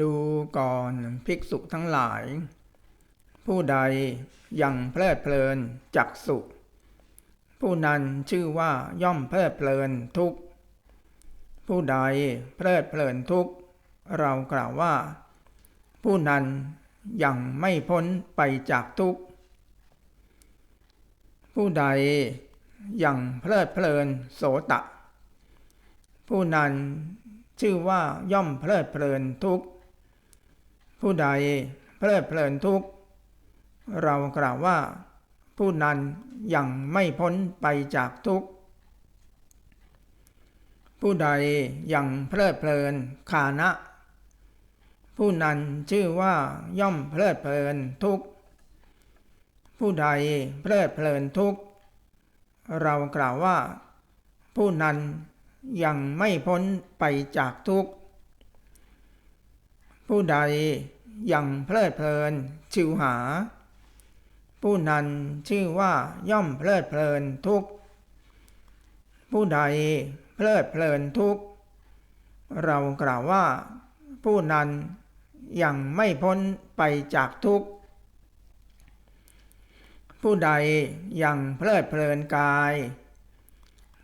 ดูก่อนภิกษุทั้งหลาย ผู้ใดยังเพลิดเพลินจักสุผู้นั้นชื่อว่าย่อมเพลิดเพลินทุกผู้ใดเพลิดเพลินทุกเรากล่าวว่า ผู้นั้นยังไม่พ้นไปจากทุกผู้ใดยังเพลิดเพลินโสตะ ผู้นั้นชื่อว่าย่อมเพลิดเพลินทุกข์ ผู้ใดเพลิดเพลินทุกข์เรากล่าวว่า ผู้นั้นยังไม่พ้นไปจากทุกข์ผู้ใดยังเพลิดเพลินขานะ ผู้นั้นชื่อว่าย่อมเพลิดเพลินทุกข์ผู้ใดเพลิดเพลินทุกข์เรากล่าวว่า ผู้นั้นยังไม่พ้นไปจากทุกข์ผู้ใด ยังเพลิดเพลิน ชิวหา ผู้นั้นชื่อว่าย่อมเพลิดเพลินทุกผู้ใดเพลิดเพลินทุกเรากล่าวว่า ผู้นั้นยังไม่พ้นไปจากทุกข์ผู้ใดยังเพลิดเพลินกาย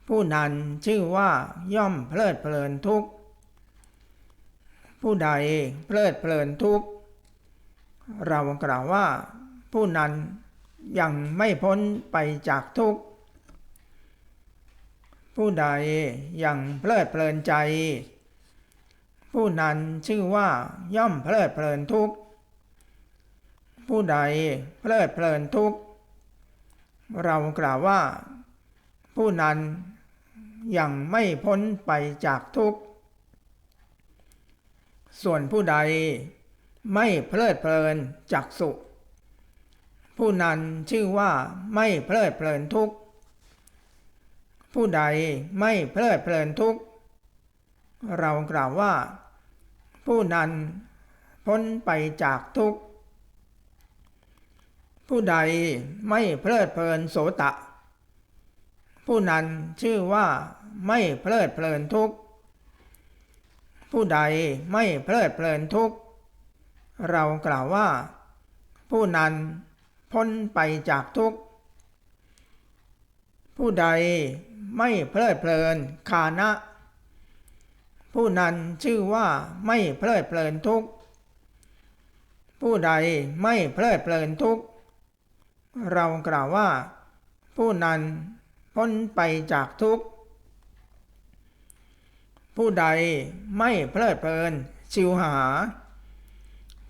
ผู้นั้นชื่อว่าย่อมเพลิดเพลินทุกข์ผู้ใดเพลิดเพลินทุกข์ เรากล่าวว่าผู้นั้นยังไม่พ้นไปจากทุกข์ ผู้ใดยังเพลิดเพลินใจ ผู้นั้นชื่อว่าย่อมเพลิดเพลินทุกข์ ผู้ใดเพลิดเพลินทุกข์ เรากล่าวว่า ผู้นั้นยังไม่พ้นไปจากทุกข์ ส่วนผู้ใด ไม่เพลิดเพลินจักสุผู้นั้นชื่อว่าไม่เพลิดเพลินทุกข์ผู้ใดไม่เพลิดเพลินทุกข์เรากล่าวว่า ผู้นั้นพ้นไปจากทุกข์ผู้ใดไม่เพลิดเพลินโสตะ ผู้นั้นชื่อว่าไม่เพลิดเพลินทุกข์ผู้ใดไม่เพลิดเพลินทุกข์ เรากล่าวว่า ผู้นั้นพ้นไปจากทุกข์ ผู้ใดไม่เพลิดเพลินคานะ ผู้นั้นชื่อว่าไม่เพลิดเพลินทุกข์ ผู้ใดไม่เพลิดเพลินทุกข์ เรากล่าวว่า ผู้นั้นพ้นไปจากทุกข์ ผู้ใดไม่เพลิดเพลินชิวหา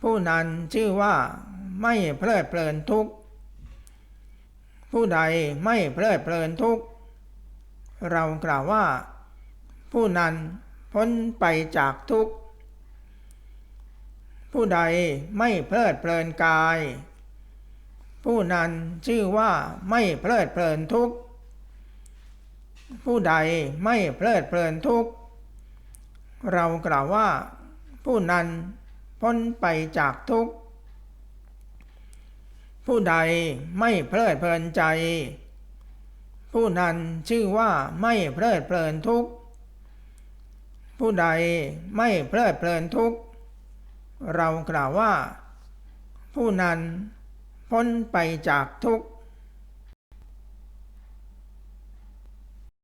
ผู้นั้นชื่อว่าไม่เพลิดเพลินทุกผู้ใดไม่เพลิดเพลินทุกเรากล่าวว่า ผู้นั้นพ้นไปจากทุกผู้ใดไม่เพลิดเพลินกาย ผู้นั้นชื่อว่าไม่เพลิดเพลินทุกผู้ใดไม่เพลิดเพลินทุกเรากล่าวว่า ผู้นั้น พ้นไปจากทุกข์ ผู้ใดไม่เพลิดเพลินใจ ผู้นั้นชื่อว่าไม่เพลิดเพลินทุกข์ ผู้ใดไม่เพลิดเพลินทุกข์ เรากล่าวว่า ผู้นั้นพ้นไปจากทุกข์